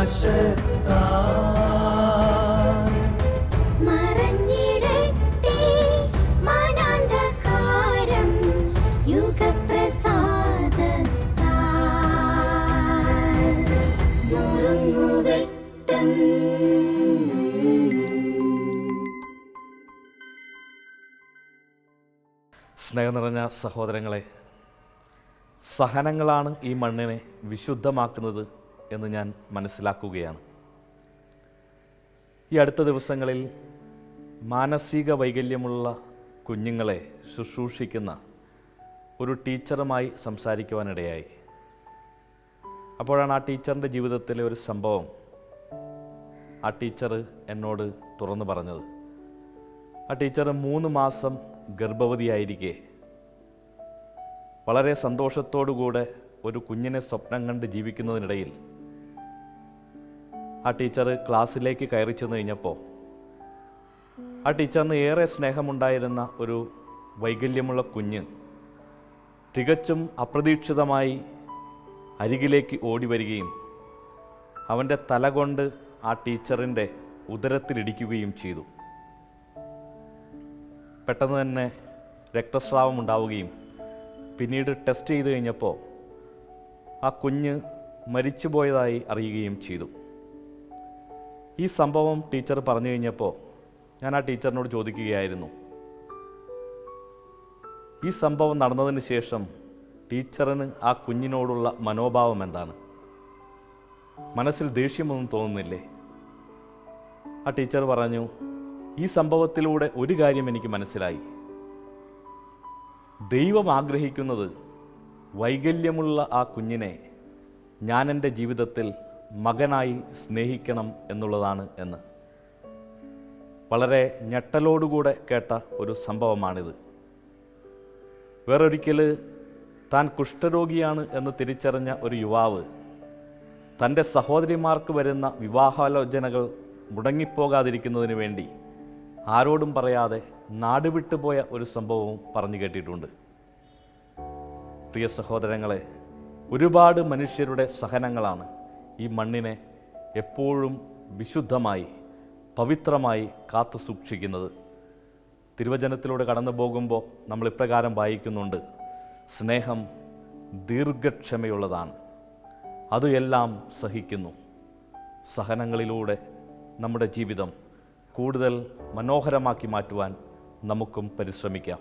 സ്നേഹം നിറഞ്ഞ സഹോദരങ്ങളെ സഹനങ്ങളാണ് ഈ മണ്ണിനെ വിശുദ്ധമാക്കുന്നത്. എന്ന് ഞാൻ മനസ്സിലാക്കുകയാണ്. ഈ അടുത്ത ദിവസങ്ങളിൽ മാനസിക വൈകല്യമുള്ള കുഞ്ഞുങ്ങളെ ശുശ്രൂഷിക്കുന്ന ഒരു ടീച്ചറുമായി സംസാരിക്കുവാനിടയായി. അപ്പോഴാണ് ആ ടീച്ചറിന്റെ ജീവിതത്തിലെ ഒരു സംഭവം ആ ടീച്ചർ എന്നോട് തുറന്നു പറഞ്ഞത്. ആ ടീച്ചർ മൂന്ന് മാസം ഗർഭവതിയായിരിക്കെ. വളരെ സന്തോഷത്തോടുകൂടെ ഒരു കുഞ്ഞിനെ സ്വപ്നം കണ്ട് ജീവിക്കുന്നതിനിടയിൽ ആ ടീച്ചർ ക്ലാസ്സിലേക്ക് കയറി ചെന്ന് കഴിഞ്ഞപ്പോൾ ആ ടീച്ചറിന് ഏറെ സ്നേഹമുണ്ടായിരുന്ന ഒരു വൈകല്യമുള്ള കുഞ്ഞ് തികച്ചും അപ്രതീക്ഷിതമായി അരികിലേക്ക് ഓടി വരികയും അവന്റെ തല കൊണ്ട് ആ ടീച്ചറിന്റെ ഉദരത്തിലിടിക്കുകയും ചെയ്തു. പെട്ടെന്ന് തന്നെ രക്തസ്രാവം ഉണ്ടാവുകയും പിന്നീട് ടെസ്റ്റ് ചെയ്ത് കഴിഞ്ഞപ്പോൾ ആ കുഞ്ഞ് മരിച്ചുപോയതായി അറിയുകയും ചെയ്തു. ഈ സംഭവം ടീച്ചർ പറഞ്ഞു കഴിഞ്ഞപ്പോൾ ഞാൻ ആ ടീച്ചറിനോട് ചോദിക്കുകയായിരുന്നു. ഈ സംഭവം നടന്നതിന് ശേഷം ടീച്ചറിന് ആ കുഞ്ഞിനോടുള്ള മനോഭാവം എന്താണ്? മനസ്സിൽ ദേഷ്യമൊന്നും തോന്നുന്നില്ലേ? ആ ടീച്ചർ പറഞ്ഞു ഈ സംഭവത്തിലൂടെ ഒരു കാര്യം എനിക്ക് മനസ്സിലായി. ദൈവം ആഗ്രഹിക്കുന്നത് വൈകല്യമുള്ള ആ കുഞ്ഞിനെ ഞാൻ എന്റെ ജീവിതത്തിൽ മകനായി സ്നേഹിക്കണം എന്നുള്ളതാണ് എന്ന്. വളരെ ഞെട്ടലോടുകൂടെ കേട്ട ഒരു സംഭവമാണിത്. വേറൊരിക്കൽ താൻ കുഷ്ഠരോഗിയാണ് എന്ന് തിരിച്ചറിഞ്ഞ ഒരു യുവാവ് തന്റെ സഹോദരിമാർക്ക് വരുന്ന വിവാഹാലോചനകൾ മുടങ്ങിപ്പോകാതിരിക്കുന്നതിന് വേണ്ടി ആരോടും പറയാതെ നാടുവിട്ടുപോയ ഒരു സംഭവവും പറഞ്ഞു കേട്ടിട്ടുണ്ട്. പ്രിയ സഹോദരങ്ങളെ ഒരുപാട് മനുഷ്യരുടെ സഹനങ്ങളാണ് ഈ മണ്ണിനെ എപ്പോഴും വിശുദ്ധമായി പവിത്രമായി കാത്തു സൂക്ഷിക്കുന്നത്. തിരുവചനത്തിലൂടെ കടന്നു പോകുമ്പോൾ നമ്മൾ ഇപ്രകാരം വായിക്കുന്നുണ്ട്. സ്നേഹം ദീർഘക്ഷമയുള്ളതാണ്. അത് എല്ലാം സഹിക്കുന്നു. സഹനങ്ങളിലൂടെ നമ്മുടെ ജീവിതം കൂടുതൽ മനോഹരമാക്കി മാറ്റുവാൻ നമുക്കും പരിശ്രമിക്കാം.